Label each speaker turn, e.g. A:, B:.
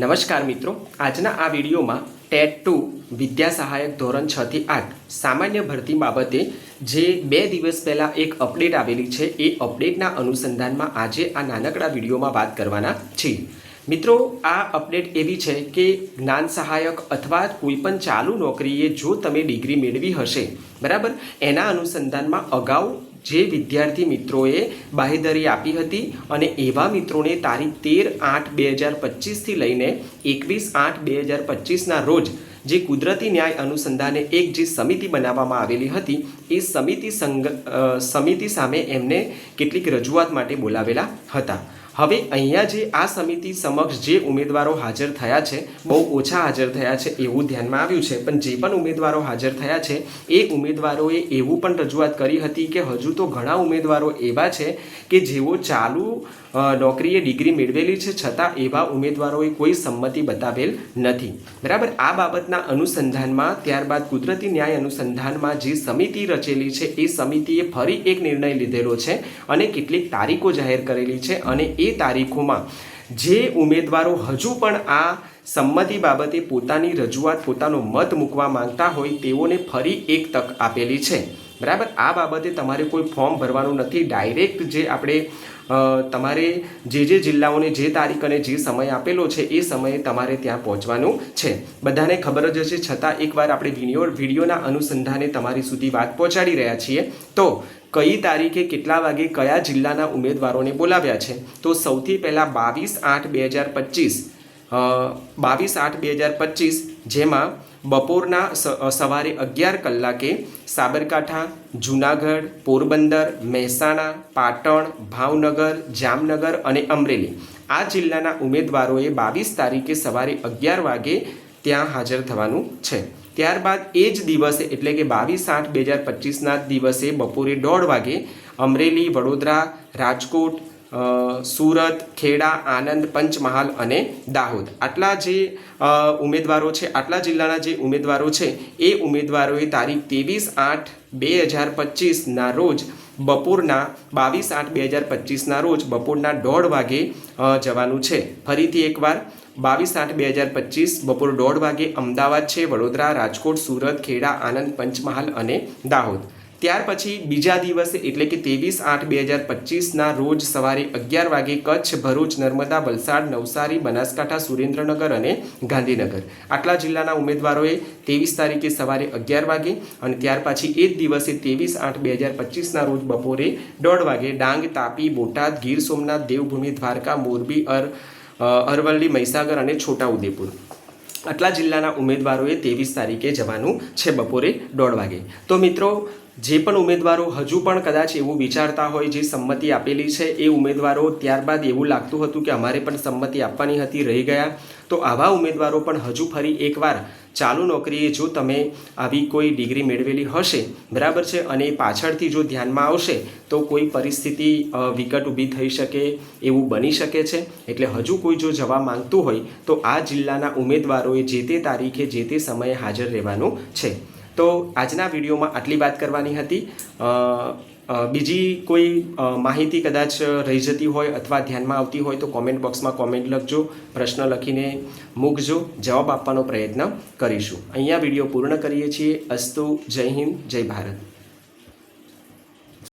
A: નમસ્કાર મિત્રો. આજના આ વિડીયોમાં ટેટ ટુ વિદ્યા સહાયક ધોરણ છ થી આઠ સામાન્ય ભરતી બાબતે જે બે દિવસ પહેલાં એક અપડેટ આવેલી છે, એ અપડેટના અનુસંધાનમાં આજે આ નાનકડા વિડીયોમાં વાત કરવાના છીએ. મિત્રો, આ અપડેટ એવી છે કે જ્ઞાન સહાયક અથવા કોઈપણ ચાલુ નોકરીએ જો તમે ડિગ્રી મેળવી હશે, બરાબર? એના અનુસંધાનમાં અગાઉ જે વિદ્યાર્થી મિત્રોએ બાહેધરી આપી હતી અને એવા મિત્રોને તારીખ તેર આઠ બે હજાર પચીસથી લઈને એકવીસ આઠ બે હજાર પચીસના રોજ જે કુદરતી ન્યાય અનુસંધાને એક જે સમિતિ બનાવવામાં આવેલી હતી, એ સમિતિ સંગ સમિતિ સામે એમને કેટલીક રજૂઆત માટે બોલાવેલા હતા. હવે અહીંયા જે આ સમિતિ સમક્ષ જે ઉમેદવારો હાજર થયા છે, બહુ ઓછા હાજર થયા છે એવું ધ્યાનમાં આવ્યું છે. પણ જે પણ ઉમેદવારો હાજર થયા છે, એ ઉમેદવારોએ એવું પણ રજૂઆત કરી હતી કે હજુ તો ઘણા ઉમેદવારો એવા છે કે જેઓ ચાલુ નોકરીએ ડિગ્રી મેળવેલી છે, છતાં એવા ઉમેદવારોએ કોઈ સંમતિ બતાવેલ નથી. બરાબર? આ બાબતના અનુસંધાનમાં, ત્યારબાદ કુદરતી ન્યાય અનુસંધાનમાં જે સમિતિ રચેલી છે, એ સમિતિએ ફરી એક નિર્ણય લીધેલો છે અને કેટલીક તારીખો જાહેર કરેલી છે અને એ તારીખોમાં. જે ઉમેદવારો હજુ પણ આ સંમતિ બાબતે પોતાની રજૂઆત, પોતાનો મત મૂકવા માંગતા હોય તેઓને ફરી એક તક આપેલી છે. બરાબર? આ બાબતે તમારે કોઈ ફોર્મ ભરવાનું નથી. ડાયરેક્ટ જે આપણે તમારે જે જે જિલ્લાઓને જે તારીખ અને જે સમય આપેલો છે, એ સમયે તમારે ત્યાં પહોંચવાનું છે. બધાને ખબર જ હશે, છતાં એકવાર આપણે વીડિયો વિડીયોના અનુસંધાને તમારી સુધી વાત પહોંચાડી રહ્યા છીએ, તો કઈ તારીખે કેટલા વાગે કયા જિલ્લાના ઉમેદવારોને બોલાવ્યા છે? તો સૌથી પહેલાં બાવીસ આઠ બે હજાર પચીસ બાવીસ આઠ બે હજાર પચીસ, જેમાં બપોરના સવારે અગિયાર કલાકે સાબરકાંઠા, જૂનાગઢ, પોરબંદર, મહેસાણા, પાટણ, ભાવનગર, જામનગર અને અમરેલી. આ જિલ્લાના ઉમેદવારોએ બાવીસ તારીખે સવારે અગિયાર વાગે ત્યાં હાજર થવાનું છે. ત્યારબાદ એ જ દિવસે, એટલે કે બાવીસ આઠ બે હજાર પચીસના દિવસે બપોરે દોઢ વાગે અમરેલી, વડોદરા, રાજકોટ સુરત, ખેડા, આનંદ, પંચમહાલ અને દાહોદ. આટલા જે ઉમેદવારો છે, આટલા જિલ્લાના જે ઉમેદવારો છે, એ ઉમેદવારોએ તારીખ ત્રેવીસ આઠ બે હજાર પચીસના રોજ બપોરના બાવીસ આઠ બે હજાર પચીસના રોજ બપોરના દોઢ વાગે જવાનું છે. ફરીથી એકવાર, બાવીસ આઠ બે હજાર પચીસ બપોર દોઢ વાગે અમદાવાદ છે, વડોદરા, રાજકોટ, સુરત, ખેડા, આનંદ, પંચમહાલ અને દાહોદ. ત્યાર પછી બીજા દિવસે એટલે કે ત્રેવીસ આઠ બે હજાર પચીસના રોજ સવારે અગિયાર વાગે કચ્છ, ભરૂચ, નર્મદા, વલસાડ, નવસારી, બનાસકાંઠા, સુરેન્દ્રનગર અને ગાંધીનગર. આટલા જિલ્લાના ઉમેદવારોએ ત્રેવીસ તારીખે સવારે અગિયાર વાગે અને ત્યાર પછી એ જ દિવસે ત્રેવીસ આઠ બે હજાર પચીસના રોજ બપોરે દોઢ વાગે ડાંગ, તાપી, બોટાદ, ગીર સોમનાથ, દેવભૂમિ, દ્વારકા, મોરબી, અર અરવલ્લી, મહીસાગર અને છોટાઉદેપુર. આટલા જિલ્લાના ઉમેદવારોએ ત્રેવીસ તારીખે જવાનું છે બપોરે દોઢ વાગે. તો મિત્રો જે પણ ઉમેદવારો હજુ પણ કદાચ એવું વિચારતા હોય, જે સંમતિ આપેલી છે એ ઉમેદવારો ત્યારબાદ એવું લાગતું હતું કે અમારે પણ સંમતિ આપવાની હતી, રહી ગયા. તો આવા ઉમેદવારો પણ હજુ ફરી એકવાર ચાલુ નોકરીએ જો તમે આવી કોઈ ડિગ્રી મેળવેલી હશે, બરાબર છે? અને પાછળથી જો ધ્યાનમાં આવશે, તો કોઈ પરિસ્થિતિ વિકટ ઊભી થઈ શકે એવું બની શકે છે. એટલે હજુ કોઈ જો જવા માંગતું હોય, તો આ જિલ્લાના ઉમેદવારોએ જે તે તારીખે જે તે સમયે હાજર રહેવાનું છે. તો આજના વિડીયોમાં આટલી વાત કરવાની હતી. બીજી કોઈ માહિતી કદાચ રહી જતી હોય અથવા ધ્યાનમાં આવતી હોય તો કોમેન્ટ બોક્સમાં કોમેન્ટ લખજો, પ્રશ્ન લખીને મૂકજો, જવાબ આપવાનો પ્રયત્ન કરીશું. અહીંયા વીડિયો પૂર્ણ કરીએ છીએ. અસ્તુ, જય હિન્દ, જય ભારત.